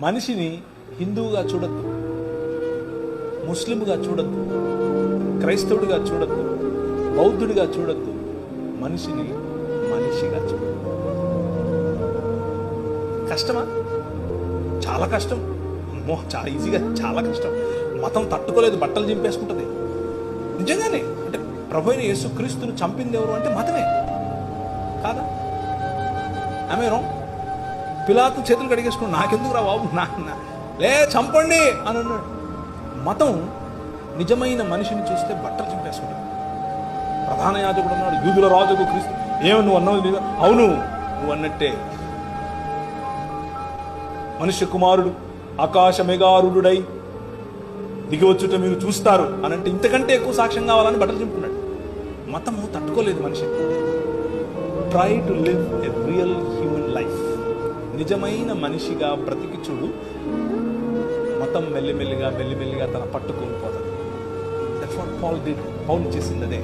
మనిషిని హిందువుగా చూడద్దు ముస్లింగా చూడద్దు క్రైస్తవుడిగా చూడద్దు బౌద్ధుడిగా చూడద్దు మనిషిని మనిషిగా చూడద్దు. కష్టమా? చాలా కష్టం. అమ్మో చాలా ఈజీగా చాలా కష్టం. మతం తట్టుకోలేదు బట్టలు చింపేసుకుంటుంది. నిజంగానే అంటే ప్రభు అయిన యేసు క్రీస్తుని చంపింది ఎవరు అంటే మతమే. కాదా? ఆమె రాంగ్ పిలాతు చేతులు కడిగేసుకుని నాకెందుకు రా బాబు? నా లే చంపండి! అని అన్నాడు. మతం నిజమైన మనిషిని చూస్తే బట్టలు చింపేసుకుంటాడు. ప్రధాన యాజకుడు అన్నాడు యూదుల రాజుకు క్రీస్తు ఏమి నువ్వు అన్నావు నిజం?" అవును నువ్వు అన్నట్టే. మనుష్య కుమారుడు ఆకాశ మెగారుడై దిగివచ్చుట మీరు చూస్తారు అని అంటే ఇంతకంటే ఎక్కువ సాక్ష్యం కావాలని బట్టలు చింపుకున్నాడు. మతము తట్టుకోలేదు మనిషి try to live a real నిజమైన మనిషిగా బ్రతికి చూడు. మతం మెల్లిమెల్లిగా మెల్లిమెల్లిగా తన పట్టుకొని పోతుంది that's what Paul did Paul చేసింది అదే.